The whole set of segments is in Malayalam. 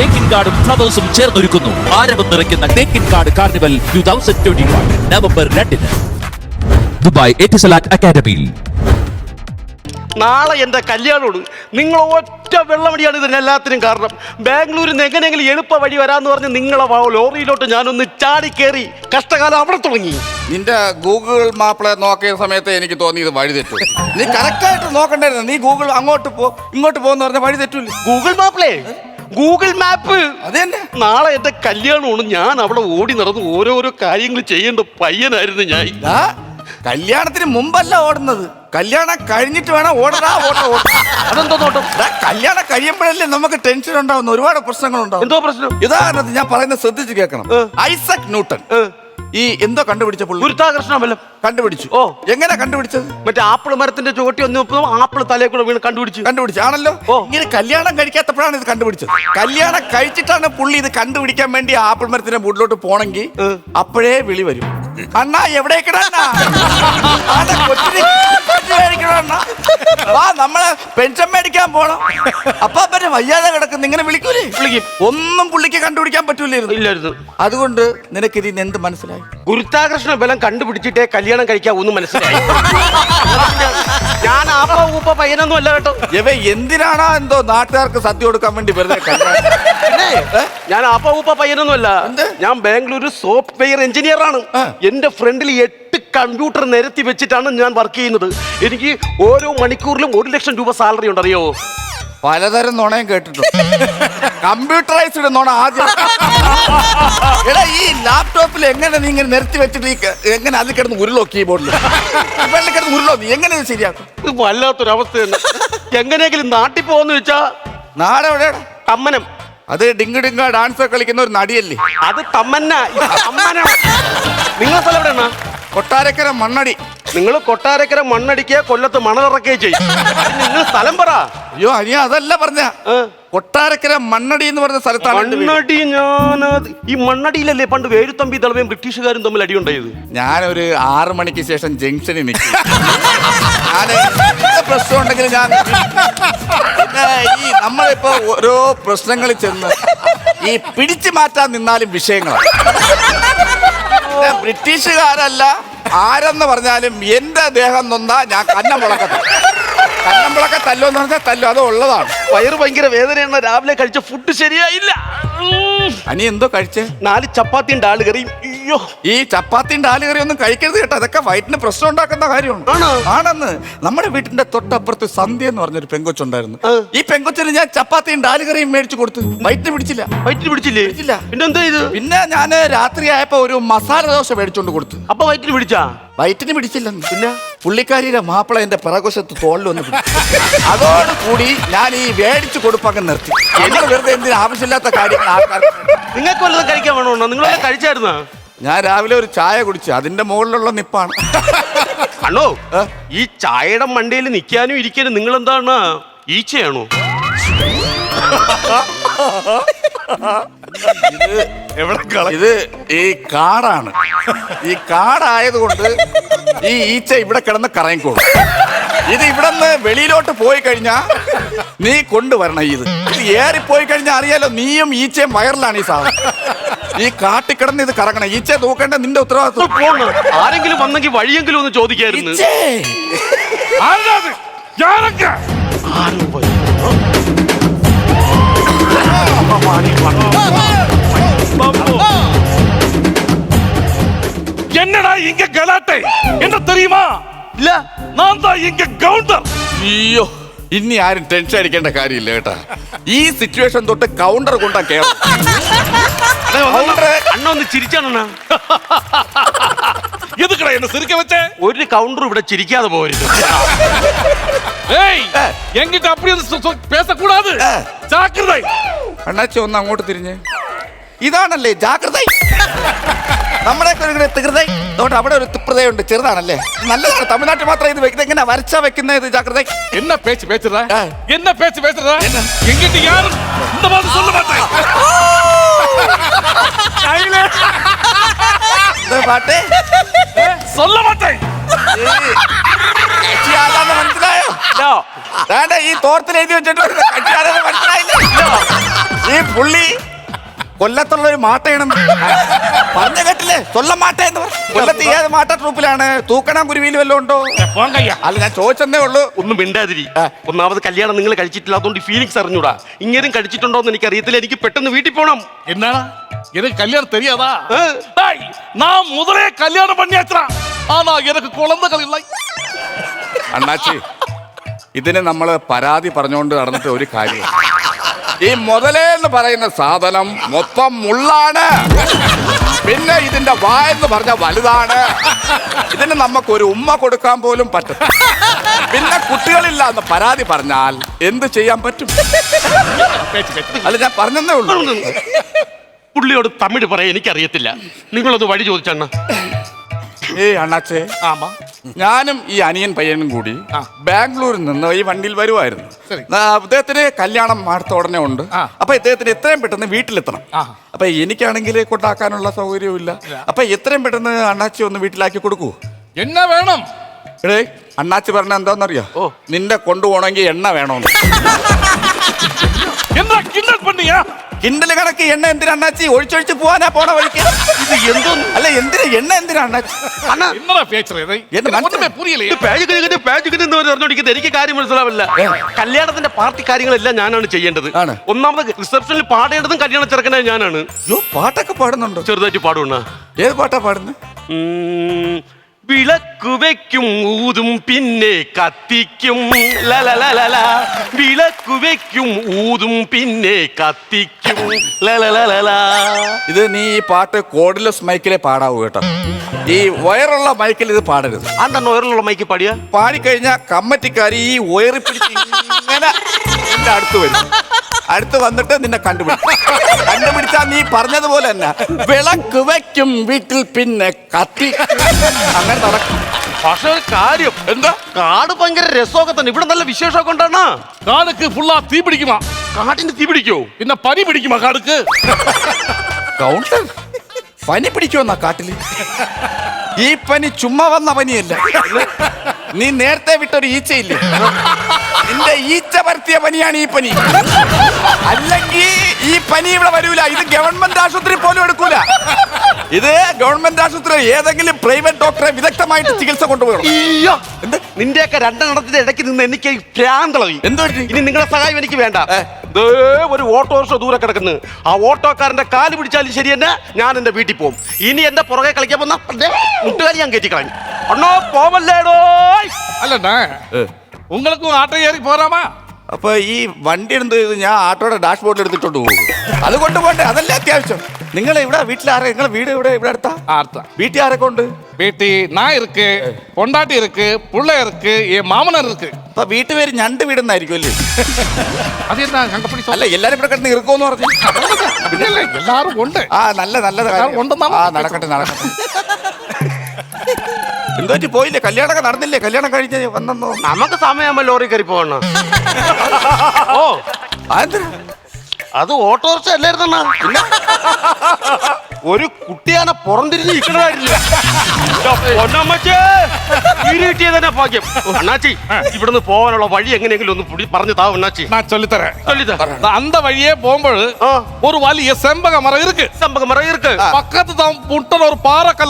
തേക്കിൻ കാർഡും ഫ്ലവേഴ്സും ചേർന്നൊരുക്കുന്നു. ആരവം നിറയ്ക്കുന്ന തേക്കിൻ card carnival two thousand twenty one November രണ്ടിന്. ദുബായ് എറ്റിസലാറ്റ് അക്കാദമിയിൽ. നാളെ എന്റെ കല്യാണമാണ്. നിങ്ങൾ ഒറ്റ വെള്ളമടിയാണ് ഇതിനെല്ലാത്തിനും കാരണം. ബാംഗ്ലൂരിൽ നിന്ന് എങ്ങനെയെങ്കിലും എളുപ്പ വഴി വരാന്ന് പറഞ്ഞ് നിങ്ങളെ ലോറിയിലോട്ട് ഞാനൊന്ന് ചാടി കയറി കഷ്ടകാലം അവിടെ തുടങ്ങി. നിന്റെ ഗൂഗിൾ മാപ്പിളെ നോക്കിയ സമയത്ത് എനിക്ക് തോന്നി ഇത് വഴി തെറ്റു. നീ കറക്റ്റായിട്ട് നോക്കണ്ടായിരുന്നു. നീ ഗൂഗിൾ അങ്ങോട്ട് പോ ഇങ്ങോട്ട് പോന്ന് പറഞ്ഞ വഴി തെറ്റൂല്ലേ? Google മാപ്പിലേ Google map. അതെന്നെ. തന്നെ നാളെ എന്റെ കല്യാണമാണ്. ഞാൻ അവിടെ ഓടി നടന്ന് ഓരോരോ കാര്യങ്ങൾ ചെയ്യേണ്ട പയ്യനായിരുന്നു ഞാൻ. ദാ, കല്യാണത്തിന് മുമ്പല്ല ഓടുന്നത്. കല്യാണം കഴിഞ്ഞിട്ട് വേണം ഓടടാ ഓട്ട ഓട്ട അതെന്തോ നോട്ടം? കല്യാണം കഴിയുമ്പോഴല്ലേ നമുക്ക് ടെൻഷൻ ഉണ്ടാവുന്ന ഒരുപാട് പ്രശ്നങ്ങൾ ഉണ്ടാവും എന്തോ പ്രശ്നം? ഉദാഹരണത്തിന് ഞാൻ പറയുന്നത് ശ്രദ്ധിച്ച് കേൾക്കണം. ഏ. Isaac Newton. ഏ. ഈ എന്തോ കണ്ടുപിടിച്ച പുള്ളി? ഗുരുത്താകർഷണ ബലം. കണ്ടുപിടിച്ചു. ഓ. എങ്ങനെ കണ്ടുപിടിച്ചത്? മറ്റേ ആപ്പിൾ മരത്തിന്റെ ചുവട്ടി ഒന്ന് ആപ്പിൾ തലയിൽ കൂടെ വീണ് കണ്ടുപിടിച്ചു. കണ്ടുപിടിച്ചു. ആണല്ലോ? ഓ. ഇങ്ങനെ കല്യാണം കഴിക്കാത്തപ്പോഴാണ് ഇത് കണ്ടുപിടിച്ചത്. കല്യാണം കഴിച്ചിട്ടാണ് പുള്ളി ഇത് കണ്ടുപിടിക്കാൻ വേണ്ടി ആപ്പിൾ മരത്തിന്റെ മുകളിലോട്ട് പോണെങ്കിൽ അപ്പോഴേ വിളി വരും. അണ്ണാ എവിടേക്കടാ അണ്ണാ? വാ നമ്മളെ പെൻഷൻ മേടിക്കാൻ പോണം. അപ്പൊ പിന്നെ വയ്യാതെ കിടക്കുന്നു. ഇങ്ങനെ വിളിക്കൂലേ? വിളിക്കും. ഒന്നും പുള്ളിക്ക് കണ്ടുപിടിക്കാൻ പറ്റൂലായിരുന്നു. ഇല്ലായിരുന്നു. അതുകൊണ്ട് നിനക്ക് ഇതിന് എന്ത് മനസ്സിലായി? ഗുരുത്താകർഷണ ബലം കണ്ടുപിടിച്ചിട്ടേ കല്യാണം കഴിക്കാൻ ഒന്നും മനസ്സിലായി. ഞാൻ ആപ്പ ഊപ്പ പയ്യനൊന്നും അല്ല കേട്ടോ. ഇവ എന്തിനാണോ എന്തോ നാട്ടുകാർക്ക് സദ്യ കൊടുക്കാൻ വേണ്ടി വെറുതെ ഞാൻ ആപ്പ ഊപ്പ പയ്യനൊന്നും അല്ല. ഞാൻ ബാംഗ്ലൂർ സോഫ്റ്റ്വെയർ എഞ്ചിനീയർ ആണ്. എന്റെ ഫ്രണ്ടിൽ എട്ട് കമ്പ്യൂട്ടർ നിരത്തി വെച്ചിട്ടാണ് ഞാൻ വർക്ക് ചെയ്യുന്നത്. എനിക്ക് ഓരോ മണിക്കൂറിലും ഒരു ലക്ഷം രൂപ സാലറി ഉണ്ടറിയോ? പലതരം നുണയും കേട്ടിട്ടുണ്ട്. കമ്പ്യൂട്ടറൈസ്ഡ് നുണ ആദ്യം. എടാ ഈ ലാപ്ടോപ്പിൽ എങ്ങനെ നീ ഇങ്ങനെ നിരത്തി വെച്ചിട്ട് ഈ ക- എങ്ങനെ അതിൽ കിടന്ന് ഉരുളോ കീബോർഡിൽ വെള്ളം കിടന്ന് ഉരുളോ നീ? എങ്ങനെ ഇത് ശരിയാക്കും? ഇത് വല്ലാത്തൊരവസ്ഥ തന്നെ. എങ്ങനെയെങ്കിലും നാട്ടിൽ പോകുന്ന വെച്ചാ നാടെ എവിടെ തമ്മനം. അത് ഡിങ് ഡിങ് ഡാൻസ് ഒക്കെ കളിക്കുന്ന ഒരു നടിയല്ലേ? അത് തമ്മന്ന. ഇത് തമ്മനം. നിങ്ങളെ സ്ഥലം എവിടെയാണ്? കൊട്ടാരക്കര മണ്ണടി. നിങ്ങൾ കൊട്ടാരക്കര മണ്ണടിക്കുക കൊല്ലത്ത് മണലിറക്കുകയും ചെയ്യും. നിങ്ങൾ സ്ഥലം പറ. അയ്യോ അനിയ അതല്ല പറഞ്ഞ. ഏ? കൊട്ടാരക്കര മണ്ണടി എന്ന് പറഞ്ഞ സ്ഥലത്താണ് എന്റെ വീട്. മണ്ണടി ഞാൻ ഈ മണ്ണടിയിലല്ലേ പണ്ട് വേരുത്തമ്പി തളവയും ബ്രിട്ടീഷുകാരും തമ്മിൽ അടിയുണ്ടായത്? ഞാനൊരു ആറു മണിക്ക് ശേഷം ജംഗ്ഷനിൽ നിൽക്കും. പ്രശ്നം ഉണ്ടെങ്കിൽ ഞാൻ പിന്നെ ഈ നമ്മളിപ്പോ ഓരോ പ്രശ്നങ്ങളിൽ ചെന്ന് ഈ പിടിച്ചു മാറ്റാൻ നിന്നാലും വിഷയങ്ങളാണ്. ബ്രിട്ടീഷുകാരല്ല. ആരെന്ന് പറഞ്ഞാലും എന്റെ ദേഹം നൊന്നാ ഞാൻ കന്നം മുളക്കത്തില്ല കന്നം മുളക്ക തല്ലോ എന്ന് പറഞ്ഞാൽ തല്ലോ അത് ഉള്ളതാണ്. വയറ് ഭയങ്കര വേദനയാണ്. രാവിലെ കഴിച്ച ഫുഡ് ശരിയായില്ല. അനി എന്തോ കഴിച്ചേ? നാല് ചപ്പാത്തിയും ഡാൽ കറിയും അയ്യോ. ഈ ചപ്പാത്തിയും ഡാൽ കറി ഒന്നും കഴിക്കരുത് കേട്ടോ. അതൊക്കെ വയറ്റിന് പ്രശ്നം ഉണ്ടാക്കുന്ന കാര്യമാണ് ആണോ? ആണെന്ന് നമ്മുടെ വീട്ടിന്റെ തൊട്ടപ്പുറത്ത് സന്ധ്യ എന്ന് പറഞ്ഞൊരു പെങ്കൊച്ചുണ്ടായിരുന്നു. ഈ പെങ്കൊച്ചിന് ഞാൻ ചപ്പാത്തിയും ഡാൽ കറിയും മേടിച്ചു കൊടുത്തു വയറ്റിന് പിടിച്ചില്ല. വയറ്റിന് പിടിച്ചില്ലേ? പിടിച്ചില്ല. പിന്നെ എന്താ ഇത്? പിന്നെ ഞാൻ രാത്രി ആയപ്പോ ഒരു മസാല ദോശ മേടിച്ചോണ്ട് കൊടുത്തു. അപ്പൊ വയറ്റിന് പിടിച്ചാ? വയറ്റിന് പിടിച്ചില്ലെന്ന്. പിന്നെ? പുള്ളിക്കാരിയുടെ മാപ്പിള എന്റെ പിറകുശത്ത് തോളിൽ വന്ന്. അതോടുകൂടി ഞാൻ ഈ മേടിച്ചു കൊടുപ്പങ്ങ് നിർത്തി. എനിക്ക് വെറുതെ എന്തിനും ആവശ്യമില്ലാത്ത കാര്യങ്ങൾ ആൾക്കാർ നിങ്ങൾക്ക് വല്ലതും കഴിക്കാൻ വേണോ? നിങ്ങളെല്ലാം കഴിച്ചായിരുന്നാ? ഞാൻ രാവിലെ ഒരു ചായ കുടിച്ചു അതിന്റെ മുകളിലുള്ള നിപ്പാണ്. ഹലോ ഈ ചായയുടെ മണ്ടയിൽ നിൽക്കാനും ഇരിക്കാനും നിങ്ങൾ എന്താണ് ഈച്ചയാണോ? ഇത് ഈ കാടാണ്. ഈ കാടായതുകൊണ്ട് ഈ ഈച്ച ഇവിടെ കിടന്ന് കറങ്ങിക്കോളും. ഇത് ഇവിടെ നിന്ന് വെളിയിലോട്ട് പോയി കഴിഞ്ഞാ നീ കൊണ്ടുവരണം ഇത്. ഇത് ഏറിപ്പോയി കഴിഞ്ഞാൽ അറിയാലോ നീയും ഈച്ചയും വയറിലാണ് ഈ സാധനം. ഈ കാട്ടിൽ കിടന്ന് ഇത് കറങ്ങണം ഈച്ചയെ നോക്കേണ്ട നിന്റെ ഉത്തരവാദിത്വം പോണ് ആരെങ്കിലും വന്നെങ്കിൽ വഴിയെങ്കിലും ഒന്ന് ചോദിക്കായിരുന്നു ഈച്ചേ. ആരാത്? ഞാനൊക്കെ ആരും വരും. என்னடா இங்க கலாட்டை என்ன தெரியுமா ഇല്ല நான் தான் இங்க கவுண்டர் അയ്യോ ഇനി ആരും ടെൻഷൻ അടിക്കേണ്ട കാര്യമില്ല കേട്ടാ ഈ സിറ്റുവേഷൻ തൊട്ട് കൗണ്ടർ കൊണ്ടാ കേരളം കൗണ്ടർ അണ്ണ ഒന്ന് ചിരിച്ചാണണ്ണ எதுக்குடா என்ன சிரிக்க வச்ச ഒരു കൗണ്ടർ ഇവിടെ ചിരിക്കാതെ പോരുത് ஏய் என்கிட்ட அப்படி வந்து சொ- சொ- பேசக்கூடாது ഏ. ஜாக்கிரதை അണ്ണാച്ചി ഒന്ന് അങ്ങോട്ട് തിരിഞ്ഞ് ഇതാണല്ലേ ജാഗ്രത നമ്മുടെ തീകൃത അതുകൊണ്ട് അവിടെ ഒരു തിപ്രതയുണ്ട് ചെറുതാണല്ലേ നല്ലതാണ് തമിഴ്നാട്ടിൽ മാത്രം ഇത് വെക്കുന്നത് എങ്ങനെ വരച്ചാ വെക്കുന്ന ഇത് ജാഗ്രത என்ன பேச்சு பேசுற ஆ. என்ன பேச்சு பேசுற எங்கிட்ட யாரும் இந்த மாதிரி சொல்ல மாட்டேன் கையில പാട്ട് சொல்ல മാട്ടേ കക്ഷി ആരാന്ന് മനസ്സിലായോ ഇല്ല. വേണ്ട ഈ തോർത്തിൽ എഴുതി വെച്ചിട്ട് കക്ഷി ആരാന്ന് മനസ്സിലായില്ല ഈ പുള്ളി കൊല്ലത്തുള്ള ഒരു മാട്ടയാണ് പറഞ്ഞ കേട്ടില്ലേ കൊല്ലം മാട്ട എന്ന് പറ കൊല്ലത്ത് ഏത് മാട്ട ട്രൂപ്പിലാണ് തൂക്കണം കുരുവിയിൽ വല്ലതും ഉണ്ടോ പോൻ കയ്യ അല്ല ഞാൻ ചോദിച്ചെന്നേ ഉള്ളൂ ഒന്നും മിണ്ടാതിരി ആ. ഒന്നാമത് കല്യാണം നിങ്ങൾ കഴിച്ചിട്ടില്ല അതുകൊണ്ട് ഫീലിങ്സ് അറിഞ്ഞൂടാ ഇങ്ങനെയും കഴിച്ചിട്ടുണ്ടോ എന്ന് എനിക്ക് അറിയത്തില്ല എനിക്ക് പെട്ടെന്ന് വീട്ടിൽ പോണം என்னடா எனக்கு கல்யாணம் தெரியாதா ஆ. டேய், நான் முதலே கல்யாணம் பண்ணியாச்சுடா ஆனா எனக்கு குழந்தைகள் இல்லை അണ്ണാച്ചി ഇതിന് നമ്മൾ പരാതി പറഞ്ഞുകൊണ്ട് നടന്നിട്ട് ഒരു കാര്യം ഈ മുതലേ എന്ന് പറയുന്ന സാധനം മൊത്തം മുള്ളാണ്. പിന്നെ ഇതിന്റെ വായെന്ന് പറഞ്ഞ വലുതാണ്. ഇതിന് നമുക്ക് ഒരു ഉമ്മ കൊടുക്കാൻ പോലും പറ്റും. പിന്നെ കുട്ടികളില്ല എന്ന് പരാതി പറഞ്ഞാൽ എന്ത് ചെയ്യാൻ പറ്റും? അല്ല ഞാൻ പറഞ്ഞതേ ഉള്ളൂ. പുള്ളിയോട് തമിഴ് പറയാൻ എനിക്കറിയത്തില്ല. നിങ്ങളൊന്ന് വഴി ചോദിച്ചെണ്ണ. ഏ അണ്ണാച്ചേ. ആമാ. ഞാനും ഈ അനിയൻ പയ്യനും കൂടി ബാംഗ്ലൂരിൽ നിന്ന് ഈ വണ്ടിയിൽ വരുമായിരുന്നു അദ്ദേഹത്തിന് കല്യാണം അടുത്ത ഉടനെ ഉണ്ട്. അപ്പൊ ഇദ്ദേഹത്തിന് എത്രയും പെട്ടെന്ന് വീട്ടിലെത്തണം. അപ്പൊ എനിക്കാണെങ്കിൽ കൊണ്ടാക്കാനുള്ള സൗകര്യവും ഇല്ല. അപ്പൊ എത്രയും പെട്ടെന്ന് അണ്ണാച്ചി ഒന്ന് വീട്ടിലാക്കി കൊടുക്കൂ എണ്ണ വേണം. എടേ അണ്ണാച്ചി പറഞ്ഞ എന്താണെന്നറിയോ നിന്നെ കൊണ്ടുപോകണമെങ്കിൽ എണ്ണ വേണമെന്ന് കിണ്ടൽ കണക്ക് എണ്ണ എന്തിനാ അണ്ണാച്ചി? ഒഴിച്ചൊഴിച്ച് പോവാനാ പോണ വഴിക്ക്. ഇത് അല്ല എന്തിനാ? എണ്ണ എന്തിനാണ്? അണ്ണാ എന്നതാ പേച്ചർ ഇത്? എന്നെ മനസ്സിലായി. ഒന്നുമേ പുരിയല്ലേ? പാജിക്കിന് പാജിക്കിന് എന്ന് പറഞ്ഞോണ്ടിരിക്കുന്നത് എനിക്ക് കാര്യം മനസ്സിലാവില്ല. കല്യാണത്തിന്റെ പാർട്ടി കാര്യങ്ങളെല്ലാം ഞാനാണ് ചെയ്യേണ്ടത്. ആണ്. ഒന്നാമത് റിസപ്ഷനിൽ പാടേണ്ടതും കല്യാണ ചെറുക്കനെ ഞാനാണ്. അയ്യോ പാട്ടൊക്കെ പാടുന്നുണ്ടോ? ചെറുതായിട്ട് പാടുവണ്ണ ഏത് പാട്ടാ പാടുന്നത് വിളക്ക് വെക്കും ഊതും പിന്നെ കത്തിക്കും. ലലലലല വിളക്ക് വെക്കും ഊതും പിന്നെ കത്തിക്കും. ലലലലല ഇത് നീ ഈ പാട്ട് കോഡ്ലെസ് മൈക്കിലെ പാടാവൂ കേട്ടോ. ഈ വയറുള്ള മൈക്കിൽ ഇത് പാടരുത്. അതെന്താണ് വയറുള്ള മൈക്ക് പാടിയ? പാടിക്കഴിഞ്ഞാൽ കമ്മറ്റിക്കാരി ഈ വയറി പിടിച്ച് അടുത്ത് വരും. അടുത്ത് വന്നിട്ട് നിന്നെ കണ്ടുപിടിക്കും. കണ്ടുപിടിച്ചാ നീ പറഞ്ഞതുപോലെ തന്നെ. വിളക്ക് വയ്ക്കും വീട്ടിൽ പിന്നെ കത്തി. അങ്ങനെ നടക്കും. പക്ഷെ ഒരു കാര്യം. എന്താ? കാട് ഭയങ്കര രസമൊക്കെ തന്നെ. ഇവിടെ നല്ല വിശേഷമൊക്കെ ഉണ്ടാണ്. കാടക്ക് ഫുള്ളാ തീ പിടിക്കുമാ കാടിന്റെ തീ പിടിക്കോ പിന്നെ പനി പിടിക്കുമാ കാടക്ക്. കൗണ്ടർ? പനി പിടിക്കുമെന്നാ കാട്ടിൽ. ഈ പനി ചുമ്മാ വന്ന പനിയല്ല. നീ നേരത്തെ വിട്ടൊരു ഈച്ചയില്ലേ? നിന്റെ ഈച്ച പരത്തിയ പനിയാണ് ഈ പനി. അല്ലെങ്കിൽ ഈ പനി ഇവിടെ വരൂല. ഇത് ഗവൺമെന്റ് ആശുപത്രി പോലും എടുക്കൂല. ഇത് ഗവൺമെന്റ് ആശുപത്രി ഏതെങ്കിലും പ്രൈവറ്റ് ഡോക്ടറെ വിദഗ്ധമായിട്ട് ചികിത്സ കൊണ്ടുപോകണം. അയ്യോ. നിന്റെയൊക്കെ രണ്ടെണ്ണത്തിന്റെ ഇടയ്ക്ക് നിന്ന് എനിക്ക് ഭ്രാന്തളവി എന്തോ ഇനി നിങ്ങളുടെ സഹായം എനിക്ക് വേണ്ട. ദേ ഒരു ഓട്ടോറിക്ഷ ദൂരെ കിടക്കുന്നു. ആ ഓട്ടോക്കാരന്റെ കാൽ പിടിച്ചാലും ശരി തന്നെ ഞാൻ എന്റെ വീട്ടിൽ പോകും. ഇനി എന്റെ പുറകെ കളിക്കാൻ പോന്ന മുട്ടുകാലി ഞാൻ കയറ്റി കളഞ്ഞു. അണ്ണോ പോവല്ലേടോ? അല്ലണ്ണാ ഉങ്ങൾക്കും ആട്ടോ കയറി പോരാമാ. അപ്പൊ ഈ വണ്ടി എന്ത് ഞാൻ ആട്ടോയുടെ ഡാഷ്ബോർഡിൽ എടുത്തിട്ടുണ്ട് പോകും. അത് കൊണ്ടുപോണ്ടേ അതല്ലേ അത്യാവശ്യം. നിങ്ങൾ ഇവിടെ വീട്ടിലാരെ നിങ്ങളെ വീട് ഇവിടെ ഇവിടെ അടുത്താ ஆர்த்தா വീട്ടിൽ ആരൊക്കെ ഉണ്ട് பேட்டி நான் இருக்கு பொண்டாட்டி இருக்கு புள்ள இருக்கு என் மாமனார் இருக்கு അപ്പൊ വീട്ടുപേര് ഞണ്ട് വീടെന്നായിരിക്കും അല്ലേ அது என்ன அங்க அப்படி അല്ല എല്ലാരും ഇവിടെ കിടന്ന് ഇറക്കുമെന്ന് പറഞ്ഞു சொல்ல எல்லாரும் உண்டு ആ നല്ല നല്ലത് കാര്യം. ഉണ്ടെന്നാണ് ആ നടക്കട്ടെ നടക്കട്ടെ എന്തോ പറ്റി പോയില്ലേ കല്യാണമൊക്കെ നടന്നില്ലേ കല്യാണം കഴിഞ്ഞ് വന്നെന്നോ നമുക്ക് സമയമാകുമ്പോ ലോറി കയറി പോകണ ഓ അതെന്തിനാ? അത് ഓട്ടോറിക്ഷ അല്ലായിരുന്നണ്ണ ഒരു കുട്ടിയാനെ പുറംതിരിഞ്ഞ് ഇരിക്കണമായിരുന്നില്ല പൊന്നമ്മച്ചേ കിട്ടിയത് തന്നെ ഭാഗ്യം. അണ്ണാച്ചി ഇവിടുന്ന് പോകാനുള്ള വഴി എങ്ങനെയെങ്കിലും ഒന്ന് പുടി പറഞ്ഞു താ അണ്ണാച്ചി. நான் சொல்லித்தரேன் சொல்லித்தரேன் அந்த வழியே போகும்போது ஒரு வலிய செம்பக மரம் இருக்கு செம்பக மரம் இருக்கு பக்கத்து தான் புட்டன ஒரு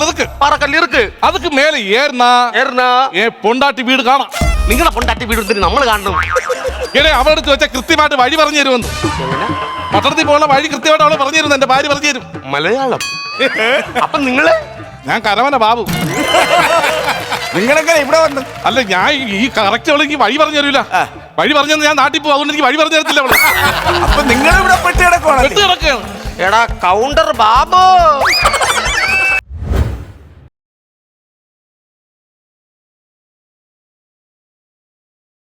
இருக்கு പാറക്കല്ല് ഇருக்கு அதுக்கு மேல ஏறினா ഏറിനാ ஏன் பொண்டாட்டி வீடு காணும் നിങ്ങളെ കൊണ്ടാട്ടി വീടുത്തിന് നമ്മൾ കാണണം. ഇടേ അവളെടുത്ത് വെച്ച കൃത്യമായിട്ട് വഴി പറഞ്ഞു തരുമെന്ന്. പട്ടണത്തിൽ പോകുന്ന വഴി കൃത്യമായിട്ട് അവളെ പറഞ്ഞു തരുന്നു എന്റെ ഭാര്യ പറഞ്ഞു തരും. മലയാളം. അപ്പൊ നിങ്ങൾ? ഞാൻ കരവന ബാബു. നിങ്ങളെങ്ങനെ ഇവിടെ വന്ന്? അല്ല ഞാൻ ഈ കറക്റ്റ് അവളെനിക്ക് വഴി പറഞ്ഞു തരൂല. വഴി പറഞ്ഞു തന്നെ ഞാൻ നാട്ടിൽ പോകും അതുകൊണ്ട് എനിക്ക് വഴി പറഞ്ഞു തരത്തില്ല അവൾ. അപ്പൊ നിങ്ങൾ ഇവിടെ പെട്ട് കിടക്കുവാണ് കിടക്കുകയാണ്. എടാ കൗണ്ടർ ബാബു.